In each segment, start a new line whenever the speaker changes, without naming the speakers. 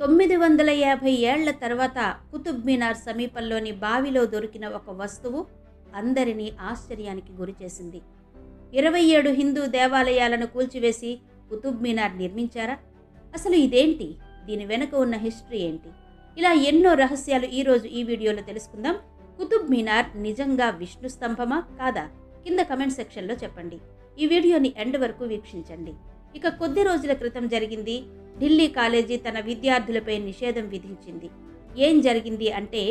తొమ్మిది వందల యాభై ఏళ్ళ తర్వాత కుతుబ్ మినార్ సమీపంలోని బావిలో దొరికిన ఒక వస్తువు అందరినీ ఆశ్చర్యానికి గురిచేసింది ఇరవై ఏడు హిందూ దేవాలయాలను కూల్చివేసి కుతుబ్ మినార్ నిర్మించారా? అసలు ఇదేంటి? దీని వెనుక ఉన్న హిస్టరీ ఏంటి? ఇలా ఎన్నో రహస్యాలు ఈరోజు ఈ వీడియోలో తెలుసుకుందాం. కుతుబ్ మినార్ నిజంగా విష్ణు స్తంభమా కాదా? కింద కమెంట్ సెక్షన్లో చెప్పండి. ఈ వీడియోని ఎండ్ వరకు వీక్షించండి. ఇక కొద్ది రోజుల క్రితం జరిగింది ఢిల్లీ కాలేజీ తన విద్యార్థులపై నిషేధం విధించింది. ఏం జరిగింది అంటే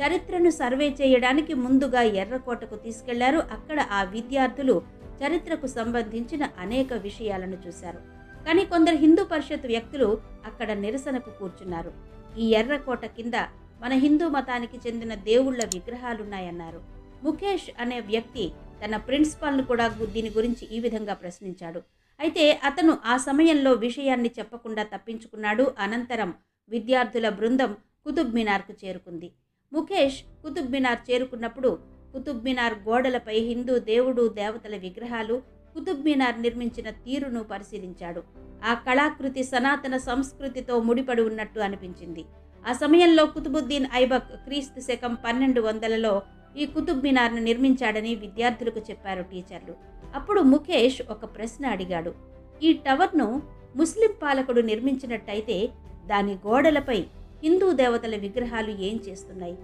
చరిత్రను సర్వే చేయడానికి ముందుగా ఎర్రకోటకు తీసుకెళ్ళారు. అక్కడ ఆ విద్యార్థులు చరిత్రకు సంబంధించిన అనేక విషయాలను చూశారు. కానీ కొందరు హిందూ పరిషత్ వ్యక్తులు అక్కడ నిరసనకు కూర్చున్నారు. ఈ ఎర్రకోట కింద మన హిందూ మతానికి చెందిన దేవుళ్ళ విగ్రహాలున్నాయన్నారు. ముఖేష్ అనే వ్యక్తి తన ప్రిన్సిపాల్ను కూడా దీని గురించి ఈ విధంగా ప్రశ్నించాడు. అయితే అతను ఆ సమయంలో విషయాన్ని చెప్పకుండా తప్పించుకున్నాడు. అనంతరం విద్యార్థుల బృందం కుతుబ్ మినార్కు చేరుకుంది. ముఖేష్ కుతుబ్ మినార్ చేరుకున్నప్పుడు కుతుబ్ మినార్ గోడలపై హిందూ దేవుడు దేవతల విగ్రహాలు కుతుబ్ మినార్ నిర్మించిన తీరును పరిశీలించాడు. ఆ కళాకృతి సనాతన సంస్కృతితో ముడిపడి ఉన్నట్టు అనిపించింది. ఆ సమయంలో కుతుబుద్దీన్ ఐబక్ క్రీస్తు శకం పన్నెండు వందలలో ఈ కుతుబ్ మినార్ను నిర్మించాడని విద్యార్థులకు చెప్పారు టీచర్లు. అప్పుడు ముఖేష్ ఒక ప్రశ్న అడిగాడు. ఈ టవర్ను ముస్లిం పాలకుడు నిర్మించినట్టయితే దాని గోడలపై హిందూ దేవతల విగ్రహాలు ఏం చేస్తున్నాయి?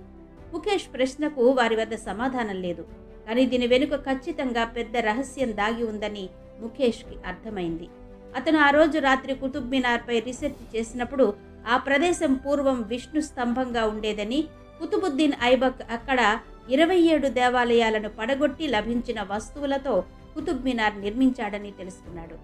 ముఖేష్ ప్రశ్నకు వారి వద్ద సమాధానం లేదు. కానీ దీని వెనుక ఖచ్చితంగా పెద్ద రహస్యం దాగి ఉందని ముఖేష్కి అర్థమైంది. అతను ఆ రోజు రాత్రి కుతుబ్ మినార్పై రీసెర్చ్ చేసినప్పుడు ఆ ప్రదేశం పూర్వం విష్ణు స్తంభంగా ఉండేదని కుతుబుద్దీన్ ఐబక్ అక్కడ ఇరవై ఏడు దేవాలయాలను పడగొట్టి లభించిన వస్తువులతో కుతుబ్ మినార్ నిర్మించాడని తెలుసుకున్నాడు.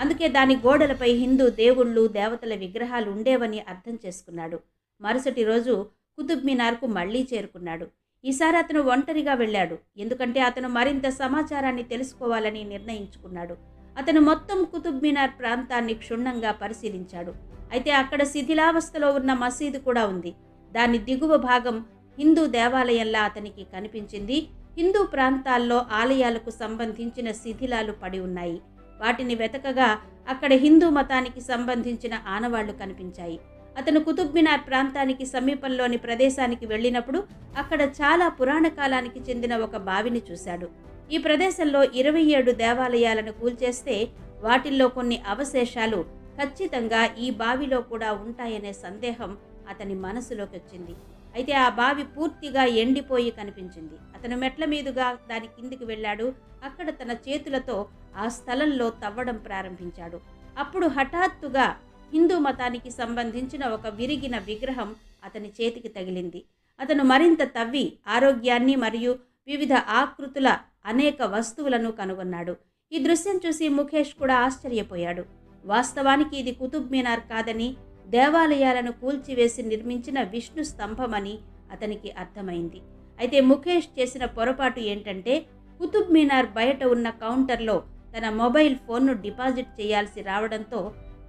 అందుకే దాని గోడలపై హిందూ దేవుళ్ళు దేవతల విగ్రహాలు ఉండేవని అర్థం చేసుకున్నాడు. మరుసటి రోజు కుతుబ్ మినార్కు మళ్ళీ చేరుకున్నాడు. ఈసారి అతను ఒంటరిగా వెళ్ళాడు. ఎందుకంటే అతను మరింత సమాచారాన్ని తెలుసుకోవాలని నిర్ణయించుకున్నాడు. అతను మొత్తం కుతుబ్ మినార్ ప్రాంతాన్ని క్షుణ్ణంగా పరిశీలించాడు. అయితే అక్కడ శిథిలావస్థలో ఉన్న మసీదు కూడా ఉంది. దాని దిగువ భాగం హిందూ దేవాలయంలా అతనికి కనిపించింది. హిందూ ప్రాంతాల్లో ఆలయాలకు సంబంధించిన శిథిలాలు పడి ఉన్నాయి. వాటిని వెతకగా అక్కడ హిందూ మతానికి సంబంధించిన ఆనవాళ్ళు కనిపించాయి. అతను కుతుబ్ మినార్ ప్రాంతానికి సమీపంలోని ప్రదేశానికి వెళ్ళినప్పుడు అక్కడ చాలా పురాణ కాలానికి చెందిన ఒక బావిని చూశాడు. ఈ ప్రదేశంలో ఇరవై ఏడు దేవాలయాలను కూల్చేస్తే వాటిల్లో కొన్ని అవశేషాలు ఖచ్చితంగా ఈ బావిలో కూడా ఉంటాయనే సందేహం అతని మనసులోకి వచ్చింది. అయితే ఆ బావి పూర్తిగా ఎండిపోయి కనిపించింది. అతను మెట్ల మీదుగా దాని కిందికి వెళ్ళాడు. అక్కడ తన చేతులతో ఆ స్థలంలో తవ్వడం ప్రారంభించాడు. అప్పుడు హఠాత్తుగా హిందూ మతానికి సంబంధించిన ఒక విరిగిన విగ్రహం అతని చేతికి తగిలింది. అతను మరింత తవ్వి ఆరోగ్యాన్ని మరియు వివిధ ఆకృతుల అనేక వస్తువులను కనుగొన్నాడు. ఈ దృశ్యం చూసి ముఖేష్ కూడా ఆశ్చర్యపోయాడు. వాస్తవానికి ఇది కుతుబ్ మినార్ కాదని దేవాలయాలను కూల్చివేసి నిర్మించిన విష్ణు స్తంభమని అతనికి అర్థమైంది. అయితే ముఖేష్ చేసిన పొరపాటు ఏంటంటే కుతుబ్ మీనార్ బయట ఉన్న కౌంటర్లో తన మొబైల్ ఫోన్ను డిపాజిట్ చేయాల్సి రావడంతో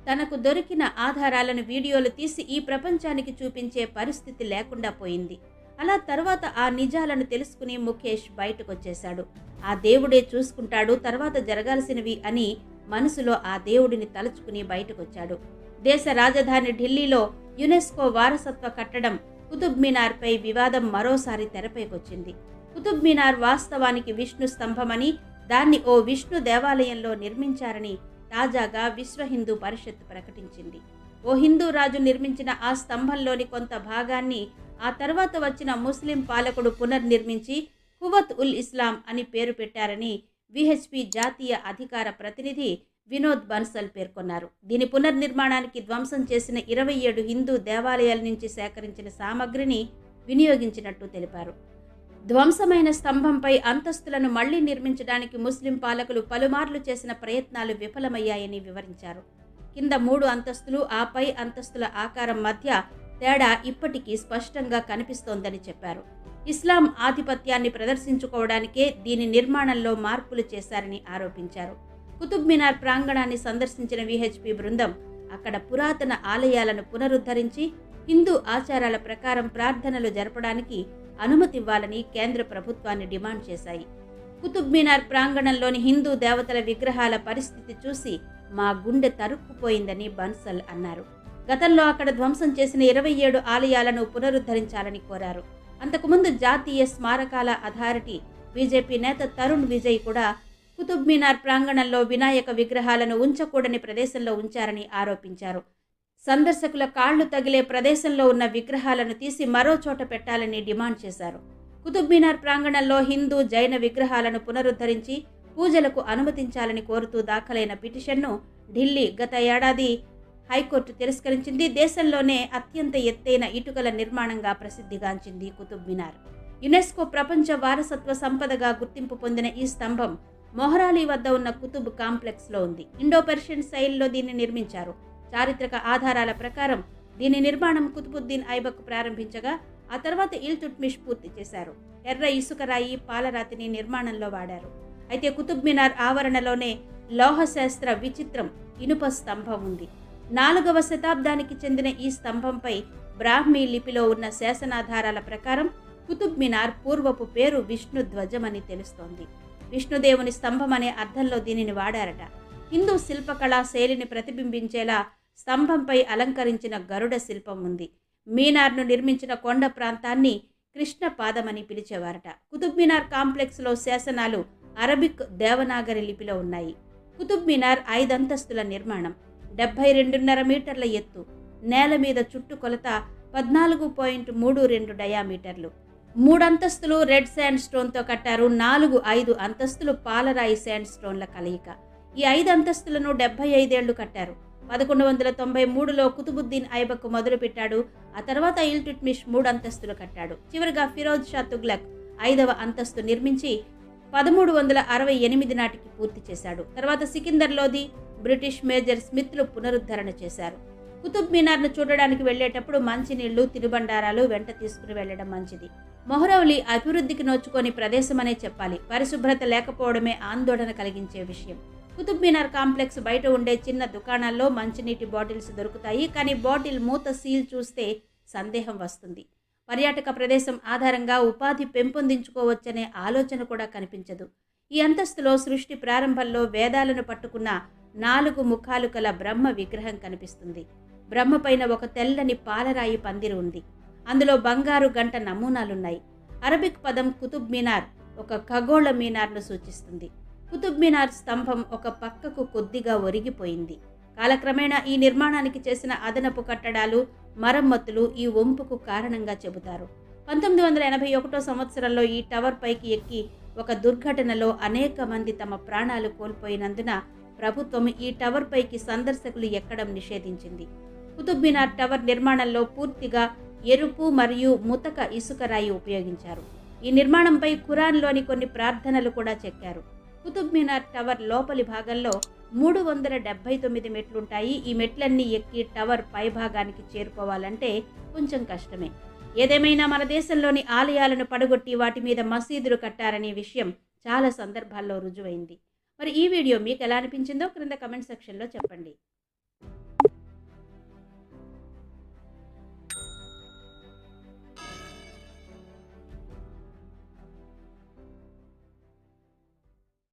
తనకు దొరికిన ఆధారాలను వీడియోలు తీసి ఈ ప్రపంచానికి చూపించే పరిస్థితి లేకుండా పోయింది. అలా తర్వాత ఆ నిజాలను తెలుసుకుని ముఖేష్ బయటకు వచ్చేశాడు ఆ దేవుడే చూసుకుంటాడు తర్వాత జరగాల్సినవి అని మనసులో ఆ దేవుడిని తలుచుకుని బయటకొచ్చాడు. దేశ రాజధాని ఢిల్లీలో యునెస్కో వారసత్వ కట్టడం కుతుబ్ మినార్పై వివాదం మరోసారి తెరపైకొచ్చింది. కుతుబ్ మినార్ వాస్తవానికి విష్ణు స్తంభమని దాన్ని ఓ విష్ణు దేవాలయంలో నిర్మించారని తాజాగా విశ్వ హిందూ పరిషత్ ప్రకటించింది. ఓ హిందూ రాజు నిర్మించిన ఆ స్తంభంలోని కొంత భాగాన్ని ఆ తర్వాత వచ్చిన ముస్లిం పాలకుడు పునర్నిర్మించి కువత్ ఉల్ ఇస్లాం అని పేరు పెట్టారని విహెచ్పి జాతీయ అధికార ప్రతినిధి వినోద్ బన్సల్ పేర్కొన్నారు. దీని పునర్నిర్మాణానికి ధ్వంసం చేసిన ఇరవై ఏడు హిందూ దేవాలయాల నుంచి సేకరించిన సామగ్రిని వినియోగించినట్టు తెలిపారు. ధ్వంసమైన స్తంభంపై అంతస్తులను మళ్ళీ నిర్మించడానికి ముస్లిం పాలకులు పలుమార్లు చేసిన ప్రయత్నాలు విఫలమయ్యాయని వివరించారు. కింద మూడు అంతస్తులు ఆపై అంతస్తుల ఆకారం మధ్య తేడా ఇప్పటికీ స్పష్టంగా కనిపిస్తోందని చెప్పారు. ఇస్లాం ఆధిపత్యాన్ని ప్రదర్శించుకోవడానికే దీని నిర్మాణంలో మార్పులు చేశారని ఆరోపించారు. కుతుబ్ మినార్ ప్రాంగణాన్ని సందర్శించిన విహెచ్పి బృందం అక్కడ పురాతన ఆలయాలను పునరుద్ధరించి హిందూ ఆచారాల ప్రకారం ప్రార్థనలు జరపడానికి అనుమతివ్వాలని కేంద్ర ప్రభుత్వాన్ని డిమాండ్ చేశాయి. కుతుబ్ మినార్ ప్రాంగణంలోని హిందూ దేవతల విగ్రహాల పరిస్థితి చూసి మా గుండె తరుక్కుపోయిందని బన్సల్ అన్నారు. గతంలో అక్కడ ధ్వంసం చేసిన ఇరవై ఏడు ఆలయాలను పునరుద్ధరించాలని కోరారు. అంతకుముందు జాతీయ స్మారకాల అథారిటీ బీజేపీ నేత తరుణ్ విజయ్ కూడా కుతుబ్మీనార్ ప్రాంగణంలో వినాయక విగ్రహాలను ఉంచకూడని ప్రదేశంలో ఉంచారని ఆరోపించారు. సందర్శకుల కాళ్ళు తగిలే ప్రదేశంలో ఉన్న విగ్రహాలను తీసి మరో చోట పెట్టాలని డిమాండ్ చేశారు. కుతుబ్మీనార్ ప్రాంగణంలో హిందూ జైన విగ్రహాలను పునరుద్ధరించి పూజలకు అనుమతించాలని కోరుతూ దాఖలైన పిటిషన్ను ఢిల్లీ గత ఏడాది హైకోర్టు తిరస్కరించింది. దేశంలోనే అత్యంత ఎత్తైన ఇటుకల నిర్మాణంగా ప్రసిద్ధిగాంచింది కుతుబ్ మినార్ యునెస్కో ప్రపంచ వారసత్వ సంపదగా గుర్తింపు పొందిన ఈ స్తంభం మొహరాలి వద్ద ఉన్న కుతుబ్ కాంప్లెక్స్లో ఉంది. ఇండో పెర్షియన్ శైలిలో దీన్ని నిర్మించారు. చారిత్రక ఆధారాల ప్రకారం దీని నిర్మాణం కుతుబుద్దీన్ ఐబక్ ప్రారంభించగా ఆ తర్వాత ఇల్తుట్మిష్ పూర్తి చేశారు. ఎర్ర ఇసుక రాయి పాలరాతిని నిర్మాణంలో వాడారు. అయితే కుతుబ్ మినార్ ఆవరణలోనే లోహశాస్త్ర విచిత్రం ఇనుప స్తంభం ఉంది. నాలుగవ శతాబ్దానికి చెందిన ఈ స్తంభంపై బ్రాహ్మీ లిపిలో ఉన్న శాసనాధారాల ప్రకారం కుతుబ్ మినార్ పూర్వపు పేరు విష్ణు అని తెలుస్తోంది. విష్ణుదేవుని స్తంభం అనే అర్థంలో దీనిని వాడారట. హిందూ శిల్పకళా శైలిని ప్రతిబింబించేలా స్తంభంపై అలంకరించిన గరుడ శిల్పం ఉంది. మీనార్ను నిర్మించిన కొండ ప్రాంతాన్ని కృష్ణ పాదమని పిలిచేవారట. కుతుబ్ మినార్ కాంప్లెక్స్లో శాసనాలు అరబిక్ దేవనాగరి లిపిలో ఉన్నాయి. కుతుబ్ మినార్ ఐదంతస్తుల నిర్మాణం. డెబ్బై రెండున్నర మీటర్ల ఎత్తు. నేల మీద చుట్టుకొలత పద్నాలుగు పాయింట్ మూడు రెండు డయామీటర్లు. మూడంతస్తులు రెడ్ శాండ్ స్టోన్తో కట్టారు నాలుగు ఐదు అంతస్తులు పాలరాయి శాండ్ స్టోన్ల కలయిక. ఈ ఐదు అంతస్తులను డెబ్బై ఐదేళ్ళు కట్టారు. పదకొండు వందల తొంభై మూడులో కుతుబుద్దీన్ ఐబక్ మొదలుపెట్టాడు. ఆ తర్వాత ఇల్టుట్మిష్ మూడు అంతస్తులు కట్టాడు. చివరిగా ఫిరోజ్ షా తుగ్లక్ ఐదవ అంతస్తు నిర్మించి పదమూడు వందల అరవై ఎనిమిది నాటికి పూర్తి చేశాడు. తర్వాత సికిందర్ లోది బ్రిటిష్ మేజర్ స్మిత్లు పునరుద్ధరణ చేశారు. కుతుబ్ మీనార్ను చూడడానికి వెళ్ళేటప్పుడు మంచినీళ్ళు తినుబండారాలు వెంట తీసుకుని వెళ్ళడం మంచిది. మొహరౌలి అభివృద్ధికి నోచుకొని ప్రదేశమనే చెప్పాలి. పరిశుభ్రత లేకపోవడమే ఆందోళన కలిగించే విషయం. కుతుబ్ మీనార్ కాంప్లెక్స్ బయట ఉండే చిన్న దుకాణాల్లో మంచినీటి బాటిల్స్ దొరుకుతాయి. కానీ బాటిల్ మూత సీల్ చూస్తే సందేహం వస్తుంది. పర్యాటక ప్రదేశం ఆధారంగా ఉపాధి పెంపొందించుకోవచ్చనే ఆలోచన కూడా కనిపించదు. ఈ అంతస్తులో సృష్టి ప్రారంభంలో వేదాలను పట్టుకున్న నాలుగు ముఖాలు కల బ్రహ్మ విగ్రహం కనిపిస్తుంది. బ్రహ్మపైన ఒక తెల్లని పాలరాయి పందిరి ఉంది. అందులో బంగారు గంట నమూనాలున్నాయి. అరబిక్ పదం కుతుబ్ మీనార్ ఒక ఖగోళ మీనార్ను సూచిస్తుంది. కుతుబ్ మీనార్ స్తంభం ఒక పక్కకు కొద్దిగా ఒరిగిపోయింది. కాలక్రమేణా ఈ నిర్మాణానికి చేసిన అదనపు కట్టడాలు మరమ్మతులు ఈ వంపుకు కారణంగా చెబుతారు. పంతొమ్మిది వందల ఎనభై ఒకటో సంవత్సరంలో ఈ టవర్ పైకి ఎక్కి ఒక దుర్ఘటనలో అనేక మంది తమ ప్రాణాలు కోల్పోయినందున ప్రభుత్వం ఈ టవర్ పైకి సందర్శకులు ఎక్కడం నిషేధించింది. కుతుబ్ మినార్ టవర్ నిర్మాణంలో పూర్తిగా ఎరుపు మరియు ముతక ఇసుక రాయి ఉపయోగించారు. ఈ నిర్మాణంపై ఖురాన్లోని కొన్ని ప్రార్థనలు కూడా చెక్కారు. కుతుబ్ మినార్ టవర్ లోపలి భాగంలో మూడు వందల డెబ్బై తొమ్మిది మెట్లుంటాయి. ఈ మెట్లన్నీ ఎక్కి టవర్ పైభాగానికి చేరుకోవాలంటే కొంచెం కష్టమే. ఏదేమైనా మన దేశంలోని ఆలయాలను పడగొట్టి వాటి మీద మసీదులు కట్టారనే విషయం చాలా సందర్భాల్లో రుజువైంది. మరి ఈ వీడియో మీకు ఎలా అనిపించిందో క్రింద కమెంట్ సెక్షన్లో చెప్పండి.